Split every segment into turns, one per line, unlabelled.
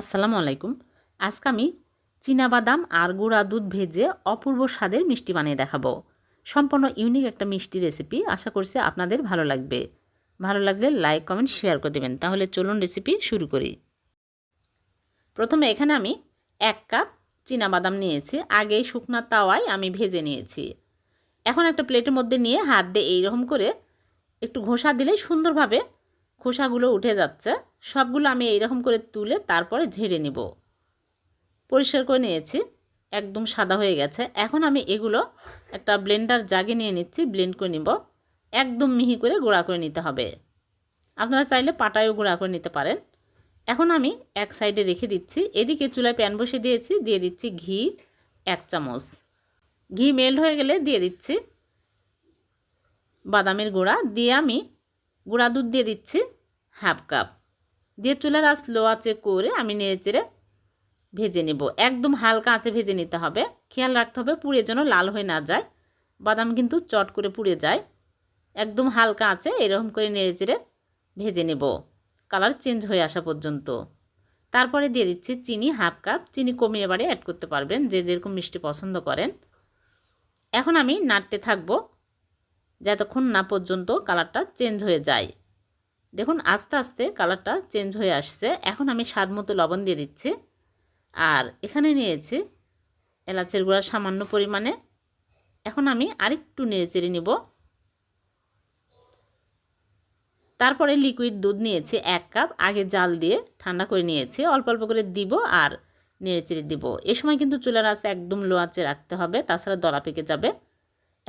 আসসালামু আলাইকুম। আজকে আমি বাদাম আর গুঁড়া দুধ ভেজে অপূর্ব স্বাদের মিষ্টি বানিয়ে দেখাবো। সম্পূর্ণ ইউনিক একটা মিষ্টি রেসিপি, আশা করছি আপনাদের ভালো লাগবে। ভালো লাগলে লাইক, কমেন্ট, শেয়ার করে দেবেন। তাহলে চলুন রেসিপি শুরু করি। প্রথমে এখানে আমি এক কাপ বাদাম নিয়েছি। আগেই শুকনা তাওয়ায় আমি ভেজে নিয়েছি। এখন একটা প্লেটের মধ্যে নিয়ে হাত দিয়ে এইরকম করে একটু ঘষা দিলেই সুন্দরভাবে খোসাগুলো উঠে যাচ্ছে। সবগুলো আমি এইরকম করে তুলে তারপরে ঝেড়ে নিব। পরিষ্কার করে নিয়েছি। একদম সাদা হয়ে গেছে। এখন আমি এগুলো একটা ব্লেন্ডার জাগে নিয়ে নিচ্ছি, ব্লেন্ড করে নিব। একদম মিহি করে গুঁড়া করে নিতে হবে। আপনারা চাইলে পাটায়ও গুঁড়া করে নিতে পারেন। এখন আমি এক সাইডে রেখে দিচ্ছি। এদিকে চুলায় প্যান বসে দিয়েছি। দিয়ে দিচ্ছি ঘি, এক চামচ। ঘি মেল্ট হয়ে গেলে দিয়ে দিচ্ছি বাদামের গুঁড়া। দিয়ে আমি গুঁড়া দুধ দিয়ে দিচ্ছি হাফ কাপ দিয়ে চুলার আঁচ লো আঁচে করে আমি নেড়ে চেড়ে ভেজে নেব। একদম হালকা আঁচে ভেজে নিতে হবে। খেয়াল রাখতে হবে পুড়ে যেন লাল হয়ে না যায়। বাদাম কিন্তু চট করে পুড়ে যায়। একদম হালকা আঁচে এরকম করে নেড়ে চেড়ে ভেজে নেব। কালার চেঞ্জ হয়ে আসা পর্যন্ত। তারপরে দিয়ে দিচ্ছি চিনি হাফ কাপ চিনি কমিয়ে বাড়ি অ্যাড করতে পারবেন, যে যেরকম মিষ্টি পছন্দ করেন। এখন আমি নাড়তে থাকব। যতক্ষণ না পর্যন্ত কালারটা চেঞ্জ হয়ে যায়। দেখুন, আস্তে আস্তে কালারটা চেঞ্জ হয়ে আসছে। এখন আমি স্বাদ মতো লবণ দিয়ে দিচ্ছি। আর এখানে নিয়েছি এলাচের গুঁড়া সামান্য পরিমাণে। এখন আমি আরেকটু নেড়ে চেড়ে নিব। তারপরে লিকুইড দুধ নিয়েছি এক কাপ। আগে জাল দিয়ে ঠান্ডা করে নিয়েছি। অল্প অল্প করে দিব আর নেড়ে চেড়ে দিব। এ সময় কিন্তু চুলার আছে একদম লো আঁচে রাখতে হবে। তাছাড়া দলা পেকে যাবে।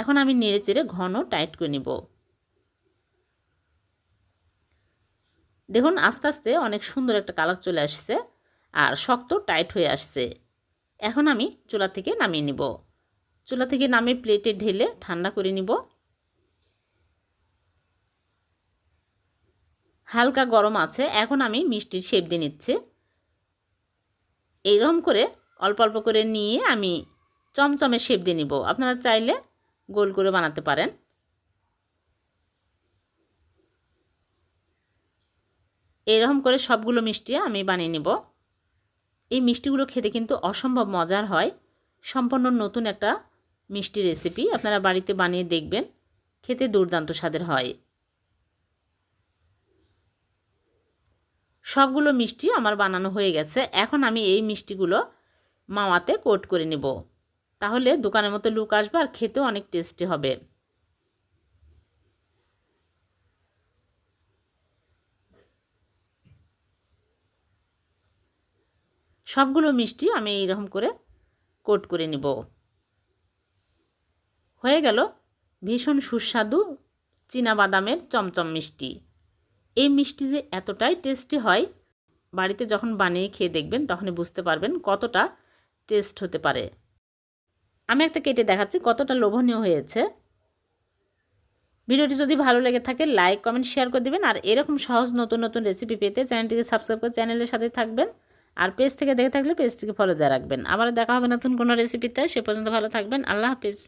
এখন আমি নেড়ে চেড়ে ঘন টাইট করে নিব। দেখুন, আস্তে আস্তে অনেক সুন্দর একটা কালার চলে আসছে আর শক্ত টাইট হয়ে আসছে। এখন আমি চুলা থেকে নামিয়ে নিব। চুলা থেকে নামিয়ে প্লেটে ঢেলে ঠান্ডা করে নিব। হালকা গরম আছে, এখন আমি মিষ্টির শেপ দিয়ে নিচ্ছি। এইরকম করে অল্প অল্প করে নিয়ে আমি চমচমে শেপ দিয়ে নিব। আপনারা চাইলে গোল করে বানাতে পারেন। এরকম করে সবগুলো মিষ্টি আমি বানিয়ে নেব। এই মিষ্টিগুলো খেতে কিন্তু অসম্ভব মজার হয়। সম্পূর্ণ নতুন একটা মিষ্টি রেসিপি আপনারা বাড়িতে বানিয়ে দেখবেন। খেতে দুর্দান্ত স্বাদের হয়। সবগুলো মিষ্টি আমার বানানো হয়ে গেছে। এখন আমি এই মিষ্টিগুলো মাওয়াতে কোট করে নেব। তাহলে দোকানের মতো লুক আসবে আর খেতেও অনেক টেস্টি হবে। সবগুলো মিষ্টি আমি এইরকম করে কোট করে নেব। হয়ে গেল ভীষণ সুস্বাদু বাদামের চমচম মিষ্টি। এই মিষ্টি যে এতটাই টেস্টি হয়, বাড়িতে যখন বানিয়ে খেয়ে দেখবেন তখনই বুঝতে পারবেন কতটা টেস্ট হতে পারে। আমি একটা কেটে দেখাচ্ছি, কতটা লোভনীয় হয়েছে। ভিডিওটি যদি ভালো লেগে থাকে লাইক কমেন্ট শেয়ার করে দেবেন। আর এরকম সহজ নতুন নতুন রেসিপি পেতে চ্যানেলটিকে সাবস্ক্রাইব করে চ্যানেলের সাথে থাকবেন। আর পেজ থেকে দেখে থাকলে পেজটিকে ফলো দিয়ে রাখবেন। আবার দেখা হবে নতুন কোনো রেসিপিতে সে পর্যন্ত ভালো থাকবেন। আল্লাহ হাফিজ।